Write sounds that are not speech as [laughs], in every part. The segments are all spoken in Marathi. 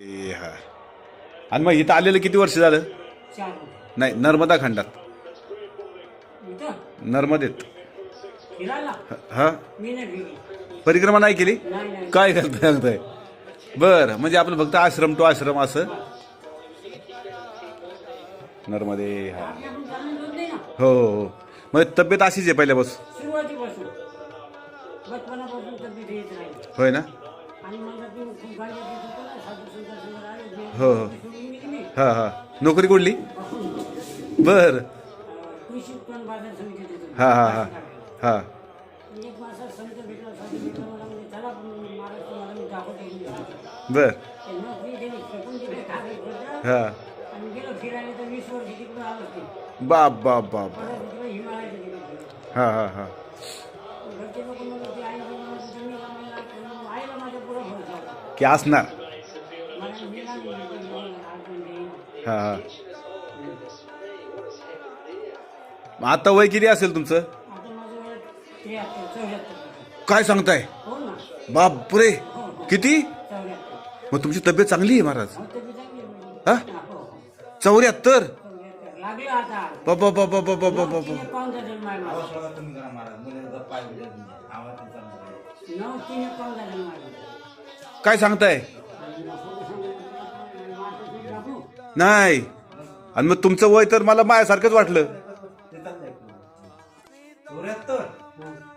ए हा आणि मग इथं आलेलं किती वर्ष झालं? चार. नाही नर्मदा खंडात. इथं? नर्मदेत. फिरायला? हा मी नाही फिरली परिक्रमा नाही केली? नाही नाही. काय करताय सांगताय बर म्हणजे आपलं फक्त आश्रम टू आश्रम असं. नर्मदे हा. आपण दे ना हो हो हो. मग तब्येत अशीच आहे पहिल्यापासून? सुरुवातीपासून. बचपनापासून तब्येत येत राहील. होय ना? आणि मला ती खूप गाडी येत हाँ, हाँ।, हाँ, हाँ नौकरी हाँ बर। हाँ हाँ हाँ। बर। हाँ। बाप बाप बाप। हा मग आता वय किती असेल तुमचं? आता माझं वय त्र्याहत्तर चौऱ्याहत्तर काय सांगताय? हो ना बापरे. किती? चौऱ्याहत्तर मग तुमची तब्येत चांगली आहे महाराज. हो? चांगली आहे हा हा, हो, हो. चौऱ्याहत्तर? चौऱ्याहत्तर. लागलं आता बाबा बाबा बाबा बाबा नऊ तीन झाले नऊ तीन झाले काय सांगताय? नाही. आणि मग तुमचं वय तर मला माझ्यासारखंच वाटलं.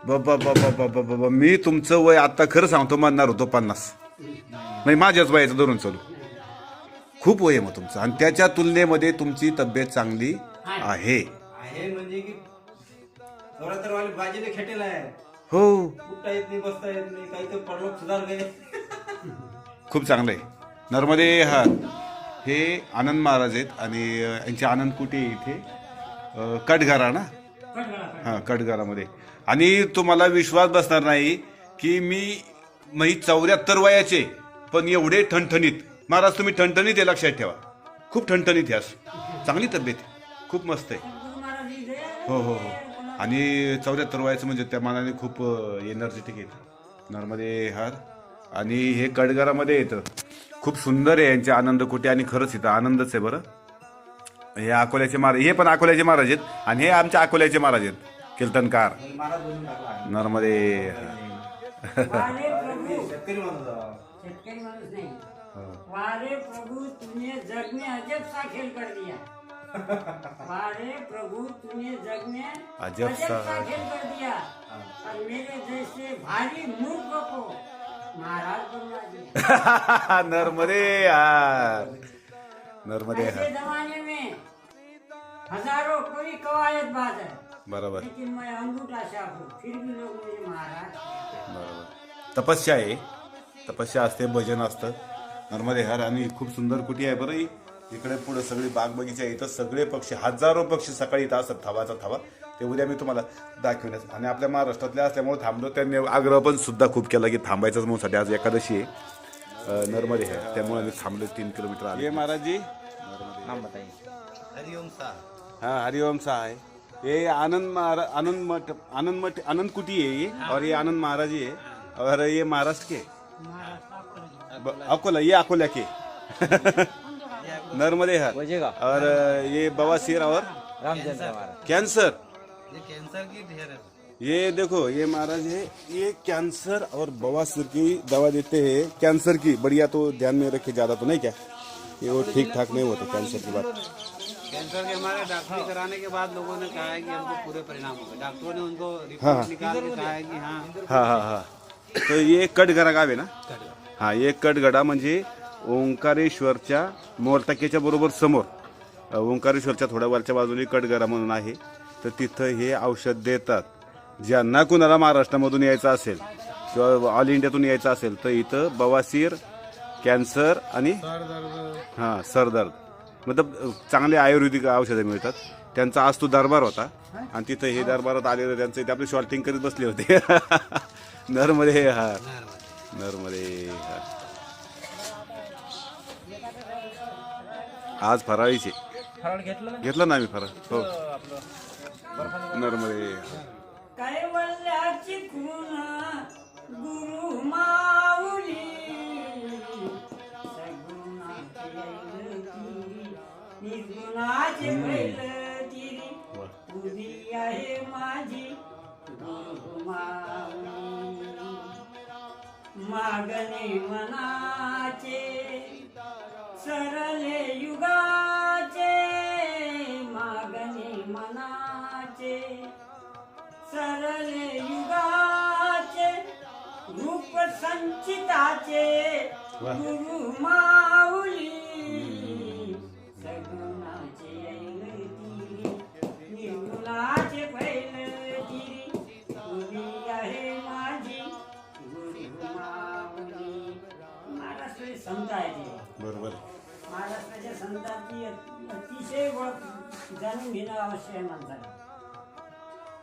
बाबा बाबा बाबा बाबा मी तुमचं वय आता खरं सांगतो म्हणणार होतो पन्नास. नाही माझ्याच वयाचं धरून चालू. खूप वय आहे मग तुमचं. आणि त्याच्या तुलनेमध्ये तुमची तब्येत चांगली आहे. आहे. म्हणजे हो. खूप चांगलं आहे. नर्मदे हा. हे आनंद महाराज आहेत आणि यांचे आनंद कुठे आहे इथे? कटघरा ना? हां कटघरामध्ये. आणि तुम्हाला विश्वास बसणार नाही की मी मी चौऱ्याहत्तर वयाचे पण एवढे ठणठणीत. महाराज तुम्ही ठणठणीत आहे लक्षात ठेवा. खूप ठणठणीत आहे असं चांगली तब्येत खूप मस्त आहे. हो हो हो. आणि चौऱ्याहत्तर वयाचं म्हणजे त्या मानाने खूप एनर्जेटिक आहेत नर्मदे हार. आणि हे कडगरामध्ये येतं. खूप सुंदर आहे यांचे आनंद कुठे आणि खरंच इथं आनंदच आहे बरं. हे अकोल्याचे महाराज हे पण अकोल्याचे महाराज आहेत आणि हे आमच्या अकोल्याचे महाराज आहेत. कीर्तनकार. नर्मदे. वारे प्रभू. शेतकरी माणूस आहे. शेतकरी माणूस नाही. वारे प्रभु तूने जग में अजब सा खेल कर दिया. वारे प्रभु तूने जग में अजब सा- खेल कर दिया. और मेरे जैसे भारी मूर्ख को महाराज बनवा दिया [laughs] नर्मदे हार नर्मदे हार जमाने में. हजारों कोई कवायद बात है बरोबर. लेकिन मैं अंगूठा छाप हूँ फिर भी लोग मुझे महाराज. बरोबर. तपस्या आहे. तपस्या असते भजन असतं. नर्मदे हार आणि खूप सुंदर कुटी आहे बरं ही? इकडे पुढे सगळी बाग बगीचा इथं सगळे पक्षी हजारो पक्षी सकाळी इथं असतात थवाचा थवा. ते उद्या मी तुम्हाला दाखवण्यास आणि आपल्या महाराष्ट्रातले असल्यामुळे थांबलो. त्यांनी आग्रह पण सुद्धा खूप केला की थांबायचंच म्हणून साठी आज एकादशी आहे. नर्मदे आहे. त्यामुळे मी थांबलो तीन किलोमीटर आले. महाराजजी. हरिओम सा. हाँ हरिओम सा है ये आनंद महाराज आनंद मठ आनंद मठ आनंद कुटी है ये. और ये आनंद महाराज जी है और ये महाराष्ट्र के. ब- अकोला ये अकोला के. [laughs] नर्मदे हर. और ये बवासीर और कैंसर. ये कैंसर की ढेर है। ये देखो ये महाराज है ये कैंसर और बवासीर की दवा देते हैं। कैंसर की बढ़िया तो ध्यान में रखे ज़्यादा तो नहीं क्या? ये वो ठीक ठाक नहीं होते कैंसर की बात। कैंसर के हमारे डॉक्टरी कराने के बाद लोगों ने कहा है कि हमको पूरे परिणाम हो गए। डॉक्टरों ने उनको रिपोर्ट हाँ। निकाल के कहा है कि हाँ। हा हा हा। तर ये कटगरा गाव आहे ना हा ये कटगडा म्हणजे ओंकारेश्वरच्या मोरटाकेच्या बरोबर समोर. ओंकारेश्वरच्या थोड्या वरच्या बाजूने कटगरा म्हणून आहे. तर तिथं हे औषध देतात. ज्यांना कुणाला महाराष्ट्रामधून यायचं असेल किंवा ऑल इंडियातून यायचं असेल तर इथं बवासीर कॅन्सर आणि हां सरदर्द. मतलब चांगले आयुर्वेदिक औषधं मिळतात. त्यांचा आज तो दरबार होता आणि तिथं हे दरबारात आलेलं त्यांचं इथे आपले शॉर्टिंग करीत बसले होते. [laughs] नरमध्ये हा. नरमध्ये हा. आज फराळीचे. घेतलं ना? आम्ही फराळ? हो. नर्मदे. कैवल्याची खून गुरु माऊली. निर्गुणाचे बैल तिरी आहे माझी गुरु मागणे मनाचे सरले युगा सरले युगाचे रूप संचिताचे गुरु माऊली सगुणाचे निर्गुणाचे पैलती उभी आहे माझी गुरु माऊली. महाराष्ट्र संत आहे ते बरोबर. महाराष्ट्राच्या संतांची अतिशय ओळख जाणून घेणं आवश्यक आहे माणसाला.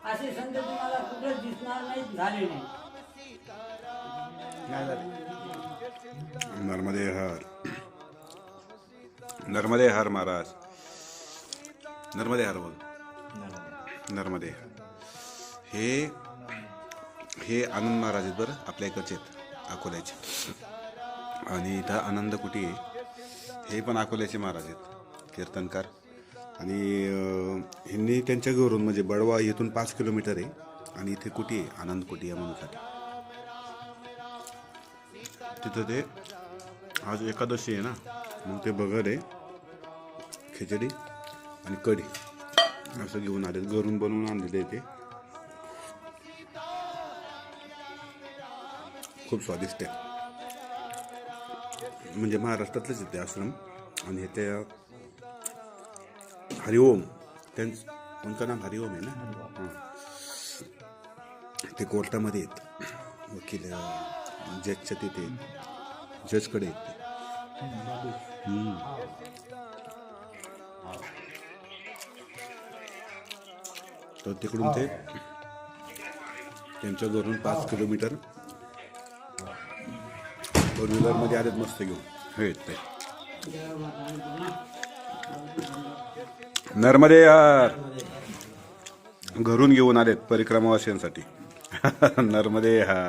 असे संत तुम्हाला कुठंच दिसणार नाहीत झाले नाही. नर्मदे हर. नर्मदे हर महाराज. नर्मदे हर बोल. नर्मदे हर. हे हे आनंद महाराज आहेत बरं आपल्या इकडचे आहेत अकोल्याचे. आणि इथं आनंद कुटी आहे? हे पण अकोल्याचे महाराज आहेत कीर्तनकार. आणि ह्यांनी त्यांच्या घरून म्हणजे बडवा इथून पाच किलोमीटर आहे आणि इथे कुटी आहे आनंद कुटी या म्हणूसाठी तिथं ते आज एकादशी आहे ना मग ते बगर आहे खिचडी आणि कढी असं घेऊन आले घरून बनवून आणलेले ते. खूप स्वादिष्ट आहे. म्हणजे महाराष्ट्रातलेच आहे ते आश्रम आणि त्या हरिओम त्यांचं त्यांचं नाव हरिओम आहे ना ते कोर्टामध्ये आहेत वकील जजच्या तिथे जजकडे आहेत ते तर तिकडून ते त्यांच्या घरून पाच किलोमीटर फोर व्हीलरमध्ये आलेत मस्त घेऊन हे ते नर्मदे यार. घरून घेऊन आलेत परिक्रमावासियांसाठी [laughs] नर्मदे हा